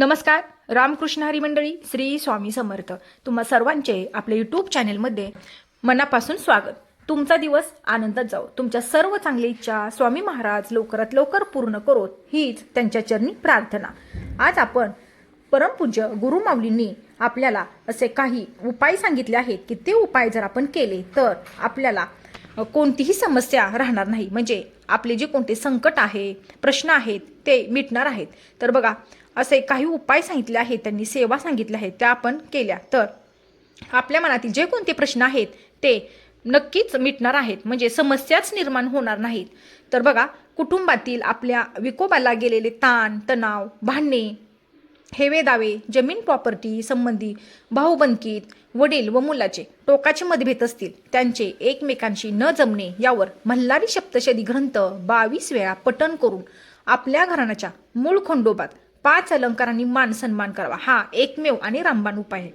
नमस्कार रामकृष्ण हरी मंडळी श्री स्वामी समर्थ. तुम्हा सर्वांचे आपल्या यूट्यूब चॅनेलमध्ये मनापासून स्वागत. तुमचा दिवस आनंदात जाऊ तुमच्या सर्व चांगल्या इच्छा स्वामी महाराज लवकरात लवकर पूर्ण करोत हीच त्यांच्या चरणी प्रार्थना. आज आपण परमपूज्य गुरुमाऊलींनी आपल्याला असे काही उपाय सांगितले आहेत की ते उपाय जर आपण केले तर आपल्याला कोणतीही समस्या राहणार नाही. म्हणजे आपले जे कोणते संकट आहे प्रश्न आहेत ते मिटणार आहेत. तर बघा असे काही उपाय सांगितले आहेत त्यांनी सेवा सांगितल्या आहेत त्या आपण केल्या. तर आपल्या मनातील जे कोणते प्रश्न आहेत ते नक्कीच मिटणार आहेत. म्हणजे समस्याच निर्माण होणार नाहीत. तर बघा कुटुंबातील आपल्या विकोबाला गेलेले ताण तणाव भांडणे हेवे दावे जमीन प्रॉपर्टी संबंधी भाऊबंदकीत वडील व मुलाचे टोकाचे मतभेद असतील. त्यांचे एकमेकांशी न जमणे यावर मल्हारी सप्तशदी ग्रंथ बावीस वेळा पठण करून आपल्या घराण्याच्या मूळ खंडोबात पाच अलंकारांनी मान सन्मान करावा. हा एकमेव आणि रामबाण उपाय आहे.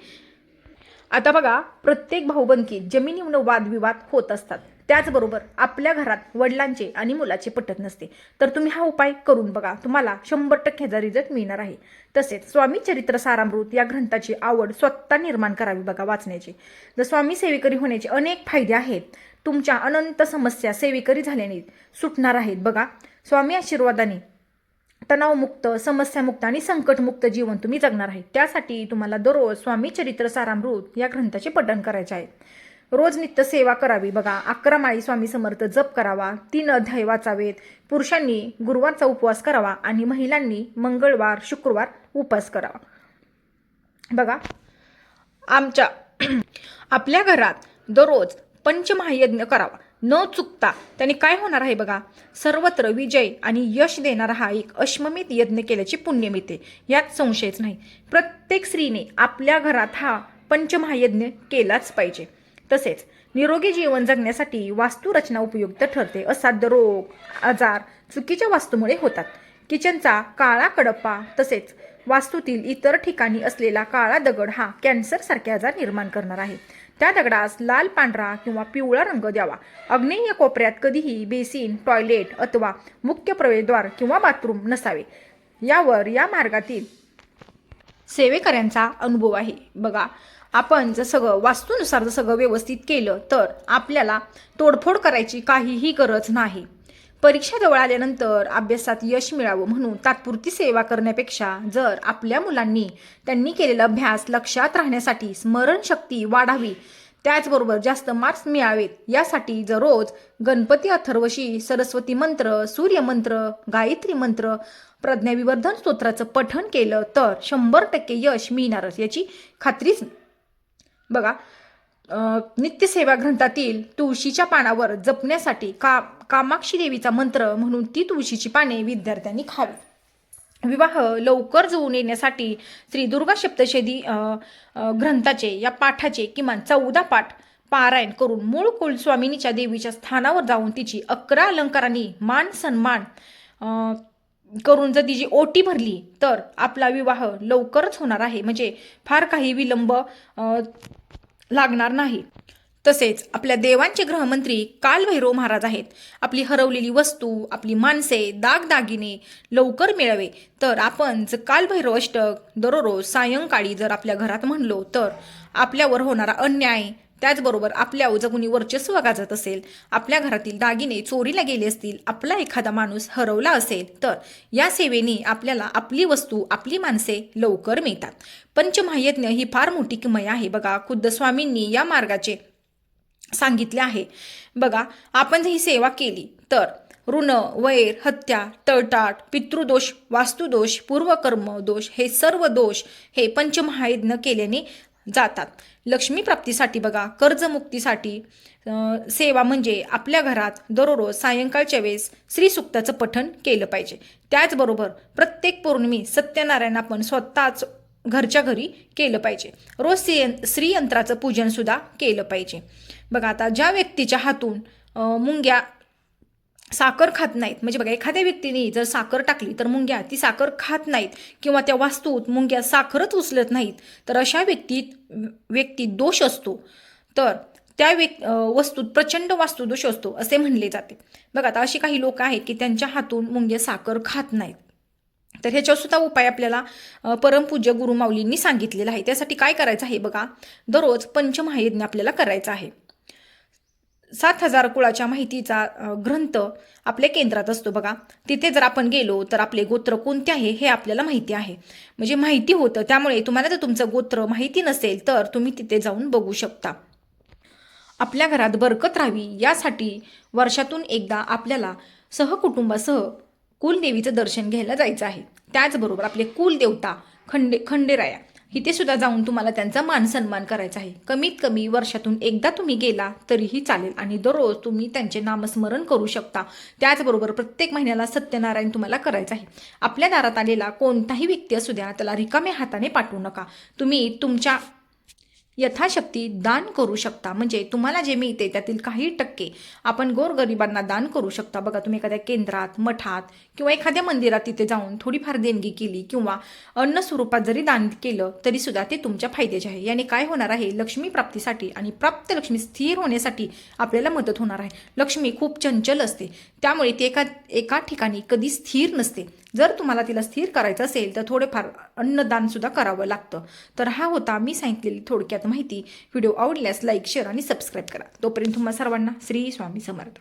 आता बघा प्रत्येक भाऊबंदकीत जमिनीवर वादविवाद होत असतात. त्याचबरोबर आपल्या घरात वडिलांचे आणि मुलाचे पटत नसते. तर तुम्ही हा उपाय करून बघा. तुम्हाला शंभर टक्के ह्याचा रिझल्ट मिळणार आहे. तसेच स्वामी चरित्र सारामृत या ग्रंथाची आवड स्वतः निर्माण करावी बघा वाचण्याची. जर स्वामी सेवेकरी होण्याचे अनेक फायदे आहेत तुमच्या अनंत समस्या सेवेकरी झाल्याने सुटणार आहेत बघा. स्वामी आशीर्वादाने तणावमुक्त समस्यामुक्त आणि संकटमुक्त जीवन तुम्ही जगणार आहे. त्यासाठी तुम्हाला दररोज स्वामी चरित्र सारामृत या ग्रंथाचे पठण करायचे आहे. रोज नित्य सेवा करावी. बघा अकरा माळी स्वामी समर्थ जप करावा तीन अध्याय वाचावेत. पुरुषांनी गुरुवारचा उपवास करावा आणि महिलांनी मंगळवार शुक्रवार उपवास करावा. बघा आमच्या आपल्या घरात दररोज पंचमहायज्ञ करावा. न चुकता त्याने काय होणार आहे बघा? सर्वत्र विजय आणि यश देणारा हा एक अश्ममित यज्ञ केल्याची पुण्य मिळते. यात संशयच नाही. प्रत्येक स्त्रीने आपल्या घरात हा पंचमहायज्ञ केलाच पाहिजे. तसेच निरोगी जीवन जगण्यासाठी वास्तुरचना उपयुक्त ठरते असाध्य रोग आजार चुकीच्या वास्तूमुळे होतात. किचनचा काळा कडप्पा तसेच वास्तूतील इतर ठिकाणी असलेला काळा दगड हा कॅन्सर सारखे आजार निर्माण करणार आहे. त्या दगडास लाल पांढरा किंवा पिवळा रंग द्यावा. अग्नेय कोपऱ्यात कधीही बेसिन टॉयलेट अथवा मुख्य प्रवेशद्वार किंवा बाथरूम नसावे. यावर या मार्गातील सेवेकऱ्यांचा अनुभव आहे. बघा आपण जर सगळं वास्तूनुसार जर सगळं व्यवस्थित केलं तर आपल्याला तोडफोड करायची काहीही गरज नाही. परीक्षा जवळ आल्यानंतर अभ्यासात यश मिळावं म्हणून तात्पुरती सेवा करण्यापेक्षा जर आपल्या मुलांनी त्यांनी केलेला अभ्यास लक्षात राहण्यासाठी स्मरणशक्ती वाढावी त्याचबरोबर जास्त मार्क्स मिळावेत. यासाठी जर रोज गणपती अथर्वशी सरस्वती मंत्र सूर्यमंत्र गायत्री मंत्र प्रज्ञाविवर्धन स्तोत्राचं पठण केलं तर शंभर टक्के यश मिळणारच. याची खात्रीच बघा नित्यसेवा ग्रंथातील तुळशीच्या पानावर जपण्यासाठी का कामाक्षी देवीचा मंत्र म्हणून ती तुळशीची पाने विद्यार्थ्यांनी खावी विवाह लवकर जुळून येण्यासाठी श्री दुर्गा सप्तशेदी ग्रंथाचे या पाठाचे किमान चौदा पाठ पारायण करून मूळ कुलस्वामिनीच्या देवीच्या स्थानावर जाऊन तिची अकरा अलंकारांनी मान सन्मान करून जर तिची ओटी भरली तर आपला विवाह लवकरच होणार आहे. म्हणजे फार काही विलंब लागणार नाही. तसेच आपल्या देवांचे गृहमंत्री कालभैरव महाराज आहेत. आपली हरवलेली वस्तू आपली माणसे दागदागिने लवकर मिळावे. तर आपण जर कालभैरव अष्टक दररोज सायंकाळी जर आपल्या घरात म्हणलो तर आपल्यावर होणारा अन्याय त्याचबरोबर आपल्या जर वर्चस्व गाजत असेल आपल्या घरातील दागिने चोरीला गेले असतील आपला एखादा माणूस हरवला असेल तर या सेवेने आपल्याला आपली वस्तू आपली माणसे लवकर मिळतात. पंचमहायज्ञ ही फार मोठी किमय आहे बघा. खुद्द स्वामींनी या मार्गाचे सांगितले आहे. बघा आपण जर ही सेवा केली तर ऋण वैर हत्या तळटाट पितृदोष वास्तुदोष पूर्वकर्म दोष हे सर्व दोष हे पंचमहायज्ञ केल्याने जातात. लक्ष्मी प्राप्तीसाठी बघा कर्जमुक्तीसाठी सेवा म्हणजे आपल्या घरात दररोज सायंकाळच्या वेळेस श्रीसुक्ताचं पठण केलं पाहिजे. त्याचबरोबर प्रत्येक पौर्णिमी सत्यनारायण आपण स्वतःच घरच्या घरी केलं पाहिजे. रोज श्री श्रीयंत्राचं पूजनसुद्धा केलं पाहिजे. बघा आता ज्या व्यक्तीच्या हातून मुंग्या साखर खात नाहीत म्हणजे बघा एखाद्या व्यक्तीने जर साखर टाकली तर मुंग्या ती साखर खात नाहीत किंवा त्या वास्तूत मुंग्या साखरच उचलत नाहीत तर अशा व्यक्तीत व्यक्तीत दोष असतो. तर त्या व्यक् वस्तूत प्रचंड वास्तुदोष असतो असे म्हणले जाते. बघा आता अशी काही लोक आहेत की त्यांच्या हातून मुंग्या साखर खात नाहीत. तर ह्याच्यावर सुद्धा उपाय आपल्याला परमपूज्य गुरुमाऊलींनी सांगितलेला आहे. त्यासाठी काय करायचं आहे बघा दररोज पंचमहायज्ञ आपल्याला करायचा आहे. सात हजार कुळाच्या माहितीचा ग्रंथ आपल्या केंद्रात असतो बघा. तिथे जर आपण गेलो तर आपले गोत्र कोणते आहे हे आपल्याला माहिती आहे. म्हणजे माहिती होतं त्यामुळे तुम्हाला जर तुमचं गोत्र माहिती नसेल तर तुम्ही तिथे जाऊन बघू शकता. आपल्या घरात बरकत राहावी यासाठी वर्षातून एकदा आपल्याला सहकुटुंबासह कुलदेवीचं दर्शन घ्यायला जायचं आहे. त्याचबरोबर आपले कुलदेवता खंडे खंडेराया इथे सुद्धा जाऊन तुम्हाला त्यांचा मान सन्मान करायचा आहे. कमीत कमी वर्षातून एकदा तुम्ही गेला तरीही चालेल आणि दररोज तुम्ही त्यांचे नामस्मरण करू शकता. त्याचबरोबर प्रत्येक महिन्याला सत्यनारायण तुम्हाला करायचं आहे. आपल्या दारात आलेला कोणताही व्यक्ती असू द्या त्याला रिकाम्या हाताने पाठवू नका. तुम्ही तुमच्या यथाशक्ती दान करू शकता. म्हणजे तुम्हाला जे मिळते त्यातील काही टक्के आपण गोरगरिबांना दान करू शकता. बघा तुम्ही एखाद्या केंद्रात मठात किंवा एखाद्या मंदिरात तिथे जाऊन थोडीफार देणगी केली किंवा अन्न स्वरूपात जरी दान केलं तरी सुद्धा ते तुमच्या फायद्याचे आहे. याने काय होणार आहे? लक्ष्मी प्राप्तीसाठी आणि प्राप्त लक्ष्मी स्थिर होण्यासाठी आपल्याला मदत होणार आहे. लक्ष्मी खूप चंचल असते. त्यामुळे ती एका एका ठिकाणी कधी स्थिर नसते. जर तुम्हाला तिला स्थिर करायचं असेल तर थोडेफार अन्नदान सुद्धा करावं लागतं. तर हा होता मी सांगितलेली थोडक्यात माहिती. व्हिडिओ आवडल्यास लाईक शेअर आणि सबस्क्राईब करा. तोपर्यंत तुम्हा सर्वांना श्री स्वामी समर्थ.